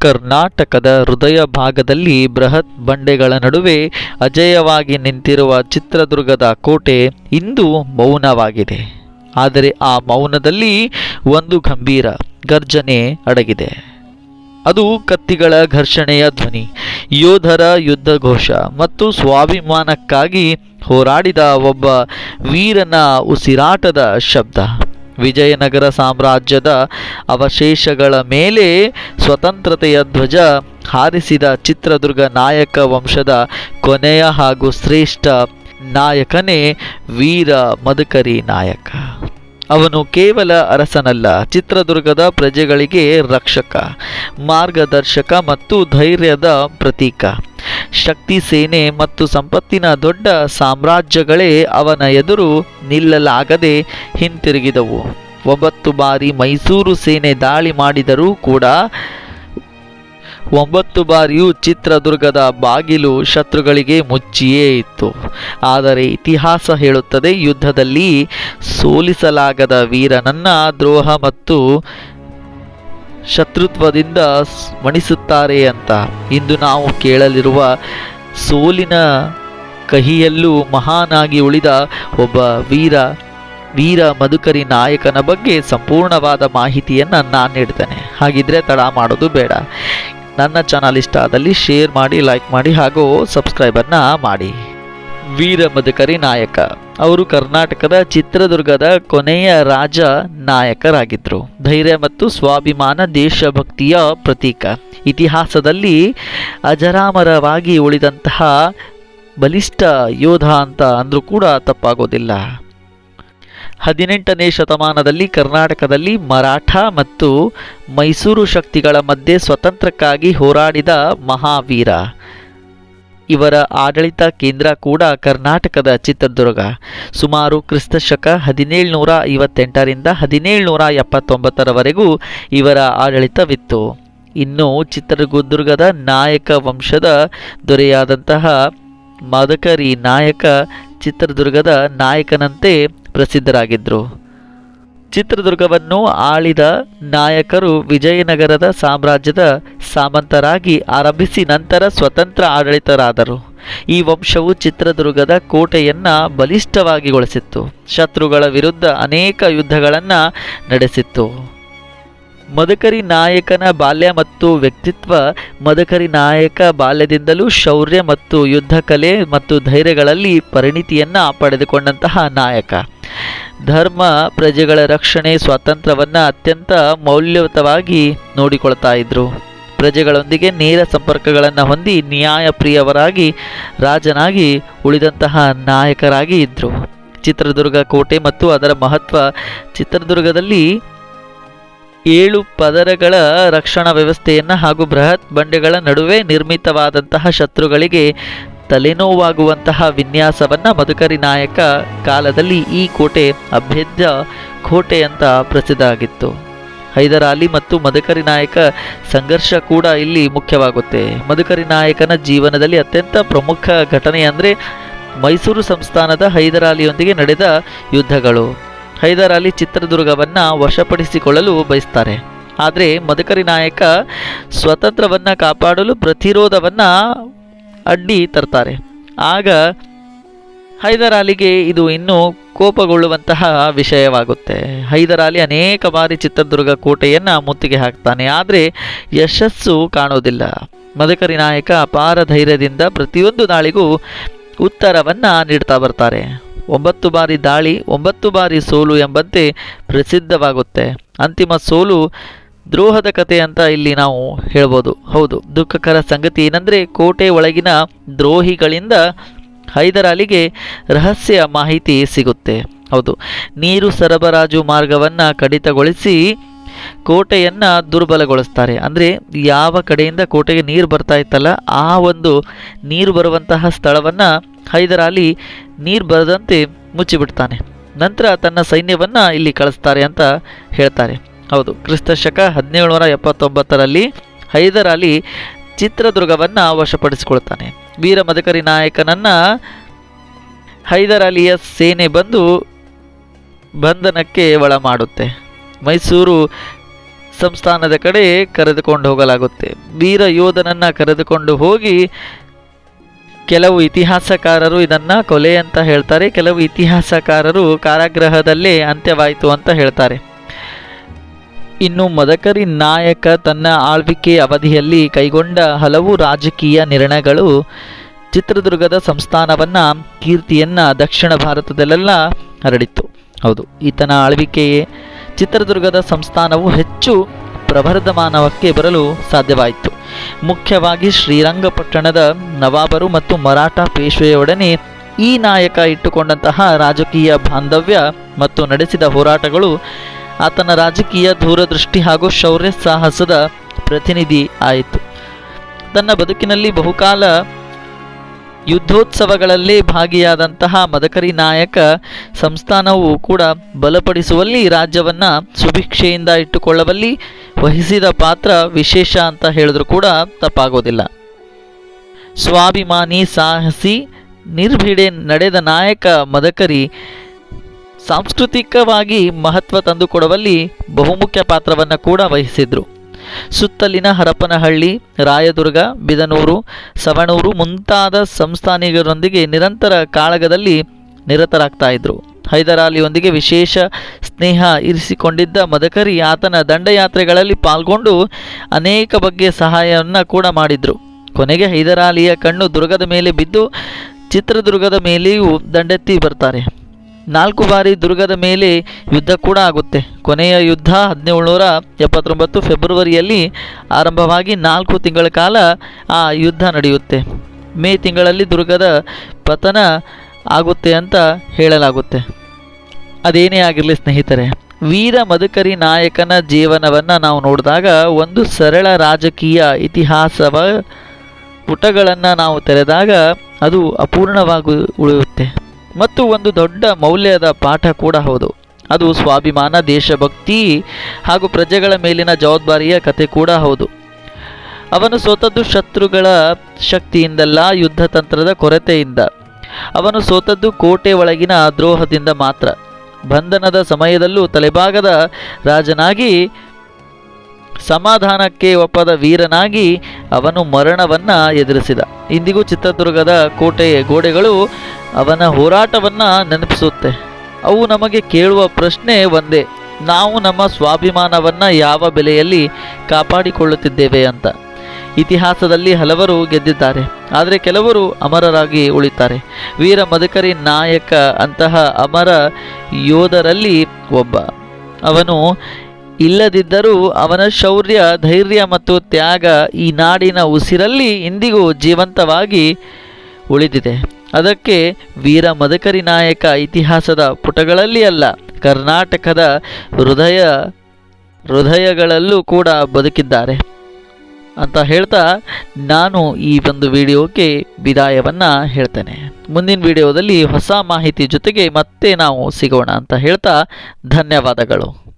ಕರ್ನಾಟಕದ ಹೃದಯ ಭಾಗದಲ್ಲಿ ಬೃಹತ್ ಬಂಡೆಗಳ ನಡುವೆ ಅಜೇಯವಾಗಿ ನಿಂತಿರುವ ಚಿತ್ರದುರ್ಗದ ಕೋಟೆ ಇಂದು ಮೌನವಾಗಿದೆ. ಆದರೆ ಆ ಮೌನದಲ್ಲಿ ಒಂದು ಗಂಭೀರ ಗರ್ಜನೆ ಅಡಗಿದೆ. ಅದು ಕತ್ತಿಗಳ ಘರ್ಷಣೆಯ ಧ್ವನಿ, ಯೋಧರ ಯುದ್ಧ ಘೋಷ ಮತ್ತು ಸ್ವಾಭಿಮಾನಕ್ಕಾಗಿ ಹೋರಾಡಿದ ಒಬ್ಬ ವೀರನ ಉಸಿರಾಟದ ಶಬ್ದ. ವಿಜಯನಗರ ಸಾಮ್ರಾಜ್ಯದ ಅವಶೇಷಗಳ ಮೇಲೆ ಸ್ವತಂತ್ರತೆಯ ಧ್ವಜ ಹಾರಿಸಿದ ಚಿತ್ರದುರ್ಗ ನಾಯಕ ವಂಶದ ಕೊನೆಯ ಹಾಗೂ ಶ್ರೇಷ್ಠ ನಾಯಕನೇ ವೀರ ಮದಕರಿ ನಾಯಕ. ಅವನು ಕೇವಲ ಅರಸನಲ್ಲ, ಚಿತ್ರದುರ್ಗದ ಪ್ರಜೆಗಳಿಗೆ ರಕ್ಷಕ, ಮಾರ್ಗದರ್ಶಕ ಮತ್ತು ಧೈರ್ಯದ ಪ್ರತೀಕ. ಶಕ್ತಿ, ಸೇನೆ ಮತ್ತು ಸಂಪತ್ತಿನ ದೊಡ್ಡ ಸಾಮ್ರಾಜ್ಯಗಳೇ ಅವನ ಎದುರು ನಿಲ್ಲಲಾಗದೆ ಹಿಂತಿರುಗಿದವು. ಒಂಬತ್ತು ಬಾರಿ ಮೈಸೂರು ಸೇನೆ ದಾಳಿ ಮಾಡಿದರೂ ಕೂಡ, ಒಂಬತ್ತು ಬಾರಿಯೂ ಚಿತ್ರದುರ್ಗದ ಬಾಗಿಲು ಶತ್ರುಗಳಿಗೆ ಮುಚ್ಚಿಯೇ ಇತ್ತು. ಆದರೆ ಇತಿಹಾಸ ಹೇಳುತ್ತದೆ, ಯುದ್ಧದಲ್ಲಿ ಸೋಲಿಸಲಾಗದ ವೀರನನ್ನ ದ್ರೋಹ ಮತ್ತು ಶತ್ರುತ್ವದಿಂದ ಮಣಿಸುತ್ತಾರೆ ಅಂತ. ಇಂದು ನಾವು ಕೇಳಲಿರುವ ಸೋಲಿನ ಕಹಿಯಲ್ಲೂ ಮಹಾನಾಗಿ ಉಳಿದ ಒಬ್ಬ ವೀರ ವೀರ ಮಧುಕರಿ ನಾಯಕನ ಬಗ್ಗೆ ಸಂಪೂರ್ಣವಾದ ಮಾಹಿತಿಯನ್ನು ನಾನು ನೀಡ್ತೇನೆ. ಹಾಗಿದ್ರೆ ತಡ ಮಾಡೋದು ಬೇಡ. ನನ್ನ ಚಾನಲ್ ಇಷ್ಟ ಆದಲ್ಲಿ ಶೇರ್ ಮಾಡಿ ಲೈಕ್ ಮಾಡಿ ಹಾಗೂ ಸಬ್ಸ್ಕ್ರೈಬನ್ನು ಮಾಡಿ. ವೀರ ಮಧುಕರಿ ನಾಯಕ. ಅವರು ಕರ್ನಾಟಕದ ಚಿತ್ರದುರ್ಗದ ಕೊನೆಯ ರಾಜ ನಾಯಕರಾಗಿದ್ದರು ಧೈರ್ಯ ಮತ್ತು ಸ್ವಾಭಿಮಾನ ದೇಶಭಕ್ತಿಯ ಪ್ರತೀಕ. ಇತಿಹಾಸದಲ್ಲಿ ಅಜರಾಮರವಾಗಿ ಉಳಿದಂತಹ ಬಲಿಷ್ಠ ಯೋಧ ಅಂತ ಅಂದರೂ ಕೂಡ ತಪ್ಪಾಗೋದಿಲ್ಲ. ಹದಿನೆಂಟನೇ ಶತಮಾನದಲ್ಲಿ ಕರ್ನಾಟಕದಲ್ಲಿ ಮರಾಠ ಮತ್ತು ಮೈಸೂರು ಶಕ್ತಿಗಳ ಮಧ್ಯೆ ಸ್ವತಂತ್ರಕ್ಕಾಗಿ ಹೋರಾಡಿದ ಮಹಾವೀರ. ಇವರ ಆಡಳಿತ ಕೇಂದ್ರ ಕೂಡ ಕರ್ನಾಟಕದ ಚಿತ್ರದುರ್ಗ. ಸುಮಾರು ಕ್ರಿಸ್ತಶಕ ಹದಿನೇಳುನೂರ ಐವತ್ತೆಂಟರಿಂದ ಹದಿನೇಳುನೂರ ಎಪ್ಪತ್ತೊಂಬತ್ತರವರೆಗೂ ಇವರ ಆಡಳಿತವಿತ್ತು. ಇನ್ನು ಚಿತ್ರದುರ್ಗದ ನಾಯಕ ವಂಶದ ದೊರೆಯಾದಂತಹ ಮದಕರಿ ನಾಯಕ ಚಿತ್ರದುರ್ಗದ ನಾಯಕನಂತೆ ಪ್ರಸಿದ್ಧರಾಗಿದ್ದರು ಚಿತ್ರದುರ್ಗವನ್ನು ಆಳಿದ ನಾಯಕರು ವಿಜಯನಗರದ ಸಾಮ್ರಾಜ್ಯದ ಸಾಮಂತರಾಗಿ ಆರಂಭಿಸಿ ನಂತರ ಸ್ವತಂತ್ರ ಆಡಳಿತರಾದರು. ಈ ವಂಶವು ಚಿತ್ರದುರ್ಗದ ಕೋಟೆಯನ್ನು ಬಲಿಷ್ಠವಾಗಿಗೊಳಿಸಿತ್ತು. ಶತ್ರುಗಳ ವಿರುದ್ಧ ಅನೇಕ ಯುದ್ಧಗಳನ್ನು ನಡೆಸಿತ್ತು. ಮದಕರಿ ನಾಯಕನ ಬಾಲ್ಯ ಮತ್ತು ವ್ಯಕ್ತಿತ್ವ, ಮದಕರಿ ನಾಯಕ ಬಾಲ್ಯದಿಂದಲೂ ಶೌರ್ಯ ಮತ್ತು ಯುದ್ಧ ಕಲೆ ಮತ್ತು ಧೈರ್ಯಗಳಲ್ಲಿ ಪರಿಣಿತಿಯನ್ನು ಪಡೆದುಕೊಂಡಂತಹ ನಾಯಕ. ಧರ್ಮ ಪ್ರಜೆಗಳ ರಕ್ಷಣೆ ಸ್ವಾತಂತ್ರ್ಯವನ್ನು ಅತ್ಯಂತ ಮೌಲ್ಯಯುತವಾಗಿ ನೋಡಿಕೊಳ್ತಾ ಇದ್ರು. ಪ್ರಜೆಗಳೊಂದಿಗೆ ನೇರ ಸಂಪರ್ಕಗಳನ್ನು ಹೊಂದಿ ನ್ಯಾಯಪ್ರಿಯವರಾಗಿ, ರಾಜನಾಗಿ ಉಳಿದಂತಹ ನಾಯಕರಾಗಿ ಇದ್ದರು ಚಿತ್ರದುರ್ಗ ಕೋಟೆ ಮತ್ತು ಅದರ ಮಹತ್ವ ಚಿತ್ರದುರ್ಗದಲ್ಲಿ ಏಳು ಪದರಗಳ ರಕ್ಷಣಾ ವ್ಯವಸ್ಥೆಯನ್ನು ಹಾಗೂ ಬೃಹತ್ ಬಂಡೆಗಳ ನಡುವೆ ನಿರ್ಮಿತವಾದಂತಹ ಶತ್ರುಗಳಿಗೆ ತಲೆನೋವಾಗುವಂತಹ ವಿನ್ಯಾಸವನ್ನು ಮಧುಕರಿ ನಾಯಕ ಕಾಲದಲ್ಲಿ ಈ ಕೋಟೆ ಅಭೇದ್ಯ ಕೋಟೆ ಅಂತ ಪ್ರಸಿದ್ಧ ಆಗಿತ್ತು ಹೈದರಾಲಿ ಮತ್ತು ಮಧುಕರಿ ನಾಯಕ ಸಂಘರ್ಷ ಕೂಡ ಇಲ್ಲಿ ಮುಖ್ಯವಾಗುತ್ತೆ. ಮಧುಕರಿ ನಾಯಕನ ಜೀವನದಲ್ಲಿ ಅತ್ಯಂತ ಪ್ರಮುಖ ಘಟನೆ ಅಂದರೆ ಮೈಸೂರು ಸಂಸ್ಥಾನದ ಹೈದರಾಲಿಯೊಂದಿಗೆ ನಡೆದ ಯುದ್ಧಗಳು. ಹೈದರಾಲಿ ಚಿತ್ರದುರ್ಗವನ್ನು ವಶಪಡಿಸಿಕೊಳ್ಳಲು ಬಯಸ್ತಾರೆ. ಆದರೆ ಮದಕರಿ ನಾಯಕ ಸ್ವತಂತ್ರವನ್ನು ಕಾಪಾಡಲು ಪ್ರತಿರೋಧವನ್ನು ಅಡ್ಡಿ ತರ್ತಾರೆ. ಆಗ ಹೈದರಾಲಿಗೆ ಇದು ಇನ್ನೂ ಕೋಪಗೊಳ್ಳುವಂತಹ ವಿಷಯವಾಗುತ್ತೆ. ಹೈದರಾಲಿ ಅನೇಕ ಬಾರಿ ಚಿತ್ರದುರ್ಗ ಕೋಟೆಯನ್ನು ಮುತ್ತಿಗೆ ಹಾಕ್ತಾನೆ. ಆದರೆ ಯಶಸ್ಸು ಕಾಣೋದಿಲ್ಲ. ಮದಕರಿ ನಾಯಕ ಅಪಾರ ಧೈರ್ಯದಿಂದ ಪ್ರತಿಯೊಂದು ದಾಳಿಗೂ ಉತ್ತರವನ್ನು ನೀಡ್ತಾ ಬರ್ತಾರೆ. ಒಂಬತ್ತು ಬಾರಿ ದಾಳಿ, ಒಂಬತ್ತು ಬಾರಿ ಸೋಲು ಎಂಬಂತೆ ಪ್ರಸಿದ್ಧವಾಗುತ್ತೆ. ಅಂತಿಮ ಸೋಲು ದ್ರೋಹದ ಕತೆ ಅಂತ ಇಲ್ಲಿ ನಾವು ಹೇಳ್ಬೋದು. ಹೌದು, ದುಃಖಕರ ಸಂಗತಿ ಏನಂದರೆ ಕೋಟೆ ಒಳಗಿನ ದ್ರೋಹಿಗಳಿಂದ ಹೈದರಾಲಿಗೆ ರಹಸ್ಯ ಮಾಹಿತಿ ಸಿಗುತ್ತೆ. ಹೌದು, ನೀರು ಸರಬರಾಜು ಮಾರ್ಗವನ್ನು ಕಡಿತಗೊಳಿಸಿ ಕೋಟೆಯನ್ನು ದುರ್ಬಲಗೊಳಿಸ್ತಾರೆ. ಅಂದರೆ ಯಾವ ಕಡೆಯಿಂದ ಕೋಟೆಗೆ ನೀರು ಬರ್ತಾ ಇತ್ತಲ್ಲ, ಆ ಒಂದು ನೀರು ಬರುವಂತಹ ಸ್ಥಳವನ್ನು ಹೈದರಾಲಿ ನೀರು ಬರದಂತೆ ಮುಚ್ಚಿಬಿಡ್ತಾನೆ. ನಂತರ ತನ್ನ ಸೈನ್ಯವನ್ನು ಇಲ್ಲಿ ಕಳಿಸ್ತಾರೆ ಅಂತ ಹೇಳ್ತಾರೆ. ಹೌದು, ಕ್ರಿಸ್ತ ಶಕ ಹದಿನೇಳುನೂರ ಎಪ್ಪತ್ತೊಂಬತ್ತರಲ್ಲಿ ಹೈದರ್ ಅಲಿ ಚಿತ್ರದುರ್ಗವನ್ನು ವಶಪಡಿಸಿಕೊಳ್ತಾನೆ. ವೀರ ಮದಕರಿ ನಾಯಕನನ್ನು ಹೈದರ್ ಅಲಿಯ ಸೇನೆ ಬಂದು ಬಂಧನಕ್ಕೆ ಒಳ ಮಾಡುತ್ತೆ. ಮೈಸೂರು ಸಂಸ್ಥಾನದ ಕಡೆ ಕರೆದುಕೊಂಡು ಹೋಗಲಾಗುತ್ತೆ. ವೀರ ಯೋಧನನ್ನು ಕರೆದುಕೊಂಡು ಹೋಗಿ ಕೆಲವು ಇತಿಹಾಸಕಾರರು ಇದನ್ನು ಕೊಲೆ ಅಂತ ಹೇಳ್ತಾರೆ. ಕೆಲವು ಇತಿಹಾಸಕಾರರು ಕಾರಾಗೃಹದಲ್ಲೇ ಅಂತ್ಯವಾಯಿತು ಅಂತ ಹೇಳ್ತಾರೆ. ಇನ್ನು ಮದಕರಿ ನಾಯಕ ತನ್ನ ಆಳ್ವಿಕೆ ಅವಧಿಯಲ್ಲಿ ಕೈಗೊಂಡ ಹಲವು ರಾಜಕೀಯ ನಿರ್ಣಯಗಳು ಚಿತ್ರದುರ್ಗದ ಸಂಸ್ಥಾನವನ್ನ, ಕೀರ್ತಿಯನ್ನ ದಕ್ಷಿಣ ಭಾರತದಲ್ಲೆಲ್ಲ ಹರಡಿತ್ತು. ಹೌದು, ಈತನ ಆಳ್ವಿಕೆಯೇ ಚಿತ್ರದುರ್ಗದ ಸಂಸ್ಥಾನವು ಹೆಚ್ಚು ಪ್ರವರ್ಧಮಾನವಕ್ಕೆ ಬರಲು ಸಾಧ್ಯವಾಯಿತು. ಮುಖ್ಯವಾಗಿ ಶ್ರೀರಂಗಪಟ್ಟಣದ ನವಾಬರು ಮತ್ತು ಮರಾಠ ಪೇಶ್ವೆಯೊಡನೆ ಈ ನಾಯಕ ಇಟ್ಟುಕೊಂಡಂತಹ ರಾಜಕೀಯ ಬಾಂಧವ್ಯ ಮತ್ತು ನಡೆಸಿದ ಹೋರಾಟಗಳು ಆತನ ರಾಜಕೀಯ ದೂರದೃಷ್ಟಿ ಹಾಗೂ ಶೌರ್ಯ ಸಾಹಸದ ಪ್ರತಿನಿಧಿ ಆಯಿತು. ತನ್ನ ಬದುಕಿನಲ್ಲಿ ಬಹುಕಾಲ ಯುದ್ಧೋತ್ಸವಗಳಲ್ಲಿ ಭಾಗಿಯಾದಂತಹ ಮದಕರಿ ನಾಯಕ ಸಂಸ್ಥಾನವು ಕೂಡ ಬಲಪಡಿಸುವಲ್ಲಿ ರಾಜ್ಯವನ್ನು ಸುಭಿಕ್ಷೆಯಿಂದ ಇಟ್ಟುಕೊಳ್ಳುವಲ್ಲಿ ವಹಿಸಿದ ಪಾತ್ರ ವಿಶೇಷ ಅಂತ ಹೇಳಿದ್ರು ಕೂಡ ತಪ್ಪಾಗೋದಿಲ್ಲ. ಸ್ವಾಭಿಮಾನಿ ಸಾಹಸಿ ನಿರ್ಭಿಡೆ ನಡೆದ ನಾಯಕ ಮದಕರಿ ಸಾಂಸ್ಕೃತಿಕವಾಗಿ ಮಹತ್ವ ತಂದುಕೊಡುವಲ್ಲಿ ಬಹುಮುಖ್ಯ ಪಾತ್ರವನ್ನು ಕೂಡ ವಹಿಸಿದ್ರು. ಸುತ್ತಲಿನ ಹರಪನಹಳ್ಳಿ, ರಾಯದುರ್ಗ, ಬಿದನೂರು, ಸವಣೂರು ಮುಂತಾದ ಸಂಸ್ಥಾನಿಗರೊಂದಿಗೆ ನಿರಂತರ ಕಾಳಗದಲ್ಲಿ ನಿರತರಾಗ್ತಾ ಇದ್ರು. ಹೈದರಾಲಿಯೊಂದಿಗೆ ವಿಶೇಷ ಸ್ನೇಹ ಇರಿಸಿಕೊಂಡಿದ್ದ ಮದಕರಿ ಆತನ ದಂಡಯಾತ್ರೆಗಳಲ್ಲಿ ಪಾಲ್ಗೊಂಡು ಅನೇಕ ಬಗೆಯ ಸಹಾಯವನ್ನು ಕೂಡ ಮಾಡಿದ್ರು. ಕೊನೆಗೆ ಹೈದರಾಲಿಯ ಕಣ್ಣು ದುರ್ಗದ ಮೇಲೆ ಬಿದ್ದು ಚಿತ್ರದುರ್ಗದ ಮೇಲೆಯೂ ದಂಡೆತ್ತಿ ಬರ್ತಾರೆ. ನಾಲ್ಕು ಬಾರಿ ದುರ್ಗದ ಮೇಲೆ ಯುದ್ಧ ಕೂಡ ಆಗುತ್ತೆ. ಕೊನೆಯ ಯುದ್ಧ ಹದಿನೇಳುನೂರ ಎಪ್ಪತ್ತೊಂಬತ್ತು ಫೆಬ್ರವರಿಯಲ್ಲಿ ಆರಂಭವಾಗಿ ನಾಲ್ಕು ತಿಂಗಳ ಕಾಲ ಆ ಯುದ್ಧ ನಡೆಯುತ್ತೆ. ಮೇ ತಿಂಗಳಲ್ಲಿ ದುರ್ಗದ ಪತನ ಆಗುತ್ತೆ ಅಂತ ಹೇಳಲಾಗುತ್ತೆ. ಅದೇನೇ ಆಗಿರಲಿ ಸ್ನೇಹಿತರೆ, ವೀರ ಮದಕರಿ ನಾಯಕನ ಜೀವನವನ್ನು ನಾವು ನೋಡಿದಾಗ ಒಂದು ಸರಳ ರಾಜಕೀಯ ಇತಿಹಾಸವ ಪುಟಗಳನ್ನು ನಾವು ತೆರೆದಾಗ ಅದು ಅಪೂರ್ಣವಾಗಿ ಉಳಿಯುತ್ತೆ. ಮತ್ತು ಒಂದು ದೊಡ್ಡ ಮೌಲ್ಯದ ಪಾಠ ಕೂಡ ಹೌದು. ಅದು ಸ್ವಾಭಿಮಾನ, ದೇಶಭಕ್ತಿ ಹಾಗೂ ಪ್ರಜೆಗಳ ಮೇಲಿನ ಜವಾಬ್ದಾರಿಯ ಕತೆ ಕೂಡ ಹೌದು. ಅವನು ಸೋತದ್ದು ಶತ್ರುಗಳ ಶಕ್ತಿಯಿಂದಲ್ಲ, ಯುದ್ಧ ತಂತ್ರದ ಕೊರತೆಯಿಂದ. ಅವನು ಸೋತದ್ದು ಕೋಟೆ ಒಳಗಿನ ದ್ರೋಹದಿಂದ ಮಾತ್ರ. ಬಂಧನದ ಸಮಯದಲ್ಲೂ ತಲೆಭಾಗದ ರಾಜನಾಗಿ, ಸಮಾಧಾನಕ್ಕೆ ಒಪ್ಪದ ವೀರನಾಗಿ ಅವನು ಮರಣವನ್ನ ಎದುರಿಸಿದ. ಇಂದಿಗೂ ಚಿತ್ರದುರ್ಗದ ಕೋಟೆಯ ಗೋಡೆಗಳು ಅವನ ಹೋರಾಟವನ್ನ ನೆನಪಿಸುತ್ತೆ. ಅವು ನಮಗೆ ಕೇಳುವ ಪ್ರಶ್ನೆ ಒಂದೇ, ನಾವು ನಮ್ಮ ಸ್ವಾಭಿಮಾನವನ್ನ ಯಾವ ಬೆಲೆಯಲ್ಲಿ ಕಾಪಾಡಿಕೊಳ್ಳುತ್ತಿದ್ದೇವೆ ಅಂತ. ಇತಿಹಾಸದಲ್ಲಿ ಹಲವರು ಗೆದ್ದಿದ್ದಾರೆ, ಆದರೆ ಕೆಲವರು ಅಮರರಾಗಿ ಉಳಿತಾರೆ. ವೀರ ಮದಕರಿ ನಾಯಕ ಅಂತಹ ಅಮರ ಯೋಧರಲ್ಲಿ ಒಬ್ಬ. ಅವನು ಇಲ್ಲದಿದ್ದರೂ ಅವನ ಶೌರ್ಯ, ಧೈರ್ಯ ಮತ್ತು ತ್ಯಾಗ ಈ ನಾಡಿನ ಉಸಿರಲ್ಲಿ ಇಂದಿಗೂ ಜೀವಂತವಾಗಿ ಉಳಿದಿದೆ. ಅದಕ್ಕೆ ವೀರ ಮದಕರಿ ನಾಯಕ ಇತಿಹಾಸದ ಪುಟಗಳಲ್ಲಿ ಅಲ್ಲ, ಕರ್ನಾಟಕದ ಹೃದಯ, ಹೃದಯಗಳಲ್ಲೂ ಕೂಡ ಬದುಕಿದ್ದಾರೆ. ಅಂತ ಹೇಳ್ತಾ ನಾನು ಈ ಒಂದು ವಿಡಿಯೋಕ್ಕೆ ವಿದಾಯವನ್ನು ಹೇಳ್ತೇನೆ. ಮುಂದಿನ ವಿಡಿಯೋದಲ್ಲಿ ಹೊಸ ಮಾಹಿತಿ ಜೊತೆಗೆ ಮತ್ತೆ ನಾವು ಸಿಗೋಣ ಅಂತ ಹೇಳ್ತಾ ಧನ್ಯವಾದಗಳು.